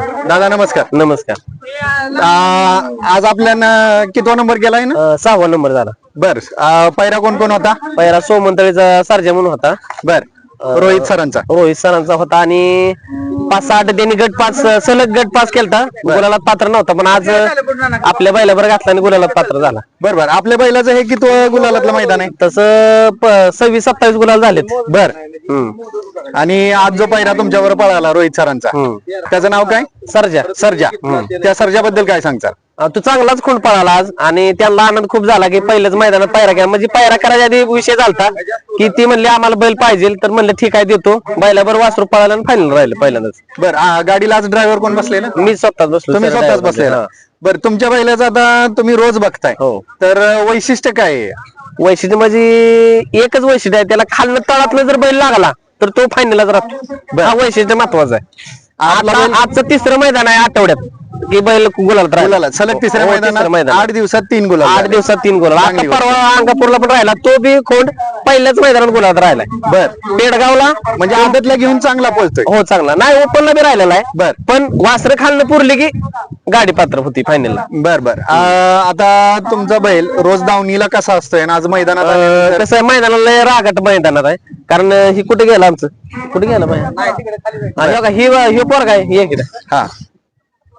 दादा नमस्कार. नमस्कार. आ, आज आपल्याला कितवा नंबर गेलाय ना? अं, सहावा नंबर झाला. बर. आ, पैरा कोण कोण होता? पहिला सोमंतळीचा सर्जा म्हणून होता. बर. रोहित सरांचा. रोहित सरांचा होता आणि पाच सहा आठ त्यांनी गट पास सलग गट पास केलता. गुलाला पात्र नव्हता पण आज आपल्या बैलाबर घातला आणि गुलाला पात्र झाला. बर बर. आपल्या बैलाचं हे कितवं गुलालातलं मैदान आहे? तसं प- सव्वीस सत्तावीस गुलाल झालेत. बर. आणि आज जो पैरा तुमच्यावर पळाला रोहित सरांचा हम्म. त्याचं नाव काय? सर्जा. सर्जा. त्या सर्जाबद्दल काय सांगचाल अं, तो चांगलाच खूण पळाला आज आणि त्यांना आनंद खूप झाला की पहिल्याच मैदानात पायरा केला म्हणजे पायरा करायच्या आधी विषय झालता. की ती म्हणली आम्हाला बैल पाहिजे तर म्हणलं ठीक आहे देतो. बैलाबर वासरू पळाला आणि फायनल राहिलं पहिल्यांदाच. बर गाडीला आज ड्रायव्हर कोण बसलेला मी स्वतःच बसलो तुम्ही स्वतःच मध्ये. बसलेला बर तुमच्या बैलाचं आता तुम्ही रोज बघताय. हो. तर वैशिष्ट्य काय आहे? वैशिष्ट्य म्हणजे एकच वैशिष्ट्य आहे त्याला खालनं तळातलं जर बैल लागला तर तो फायनलच राहतो. हा वैशिष्ट्य महत्वाचं आहे. आपला आता आजचं तिसरं मैदान आहे आठवड्यात की बैल गुलाल गुलाला सलग तिसऱ्या मैदानात आठ दिवसात तीन गुलाल आठ झाले. दिवसात तीन गुलाल आता चांगली परवा अंगापूरला पण राहिला तो बी खोंड पहिल्याच मैदानात गुलाल राहिलाय. बर. पेडगावला म्हणजे आदतला घेऊन चांगला पळतोय. हो चांगला. नाही ओपनला बी राहिलेला आहे. बर. पण वासरं खालनं पुरली की गाडी पात्र होती फायनलला बर बर. आ, आता तुमचा बैल रोज दावणीला कसा असतोय? आणि आज मैदानात आल्यानंतर- कसं आहे मैदानाला लय रागट मैदानात आहे. कारण अं, ही कुठे गेलं आमचं? कुठे गेलं मैदान? ही ही पोर काय हे इकडे. हा.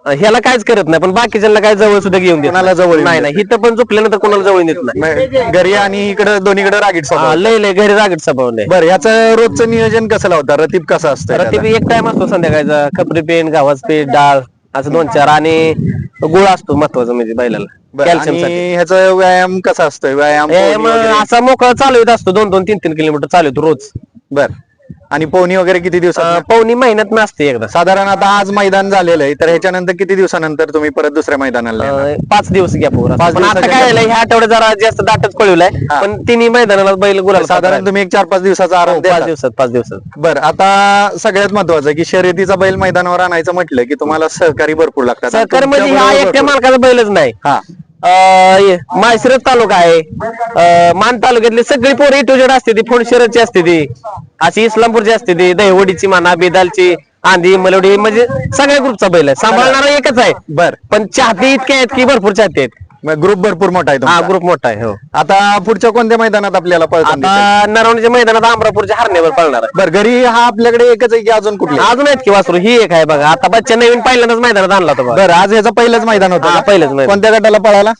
ह्याला काहीच करत नाही पण बाकीच्यांना काय जवळ सुद्धा घेऊन देत कोणाला जवळ येऊन नाही नाही इथं पण झोपल्यानंतर कोणाला जवळ देत नाही. घरी आणि इकडे दोन्हीकडे रागीट स्वभाव. हा, लय लय घरी रागट स्वभाव लय. बर याचं रोजचं नियोजन कसं लावता? रतीब कसा असतं तर ते बी एक टाइम असतो संध्याकाळचा. खपरी पेन गावाच पीठ डाळ असं दोन चार. आणि गुळ असतो महत्वाचं म्हणजे बैलाला. ह्याचा व्यायाम कसा असतोय? व्यायाम हे मग? असा मोकळा चालू येत असतो दोन दोन तीन तीन किलोमीटर चालू येतो रोज. बर. आणि पोहणी वगैरे किती दिवसात अं, पावणी महिन्यात नसते एकदा. साधारण आता आज मैदान झालेलं आहे तर ह्याच्यानंतर किती दिवसानंतर तुम्ही परत दुसऱ्या मैदानाला येणार? अं, पाच दिवस गॅप वर पाच पण आता दिवसाच्या काय झालंय ह्या आठवड्यात जरा जास्त दाटच पळवलाय हा. पण तिन्ही मैदानाला बैल गुलाल साधारण तुम्ही एक चार पाच दिवसाचा आराम पाच देता. दिवसात पाच दिवसात. बर आता सगळ्यात महत्वाचं की शर्यतीचा बैल मैदानावर आणायचं म्हटलं की तुम्हाला सहकारी भरपूर लागतात. सहकारी म्हणजे हा तुमच्याबरोबर एकट्या भरपूर- मालकाचा बैलच नाही. हा. माळशिरस तालुका आहे. मान तालुक्यातली सगळी पोरं इटोजेड असते ती फोडशिरसची असते ती. अशी इस्लामपूरची असते ती दहिवडीची माना बेदालची आंधी मलवडी म्हणजे सगळ्या ग्रुपचा बैल आहे. सांभाळणारा एकच आहे. बर. पण चाहते इतके आहेत की भरपूर चाहते आहेत. ग्रुप भरपूर मोठा आहे हा तुमचा. ग्रुप मोठा आहे हो आता पुढच्या कोणत्या मैदानात आपल्याला? आता नरवणीच्या मैदानात अमरापूरच्या हरण्यावर पळणार आहे बर घरी हा आपल्याकडे एकच आहे की अजून कुठले अजून आहेत की वासरू ही एक आहे बघा आता बच्चा नवीन पहिल्यांदाच मैदानात आणला होता बघा बर आज ह्याचं पहिलंच मैदान होतं हा, का? पहिलंच मैदान. कोणत्या गटाला पळाला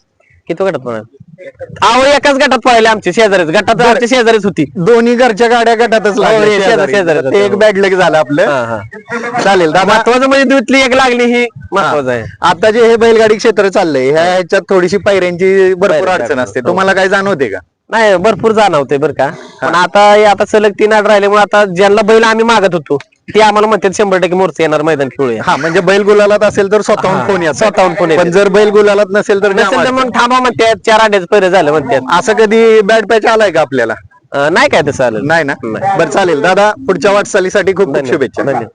किती गटात पळणार अहो एकाच गटात पळले आमचे शेजारीच. गटात आमच्या शेजारीच होती. दोन्ही घरच्या गाड्या गटातच लागल्या. हो, हे शेजारी- शेजारी. शेजारीच ते एक होतं. बॅग लग झालं हा, आपलं. हा. चालेल दादा. महत्वाचं म्हणजे दुतली एक लागली ही. महत्वाचं आहे. आता जे हे बैलगाडी क्षेत्र चाललंय ह्या ह्याच्यात थोडीशी पायऱ्यांची भरपूर पायऱ्या अडचण असते. हो. तुम्हाला काय जाणवते का? नाही भरपूर जाणवते बरं का. पण आता हे आता सलग तीन आठ राहिल्यामुळे आता ज्यांना बैल आम्ही मागत होतो ते आम्हाला म्हणतात शंभर टक्के मोर्चे येणार मैदान खेळूया. हा म्हणजे बैल गुलालात असेल तर स्वतःहून फोन येतो? स्वतःहून phone येतो. पण जर बैल गुलालात नसेल तर नसेल तर मग थांबा म्हणतात चार आड्याच पहिलं झालं म्हणतात. असं कधी बॅट पॅच आलाय का आपल्याला? अं, नाही काय तसं आलं नाही ना? बरं चालेल. दादा पुढच्या वाटचालीसाठी खूप खूप. शुभेच्छा. धन्यवाद.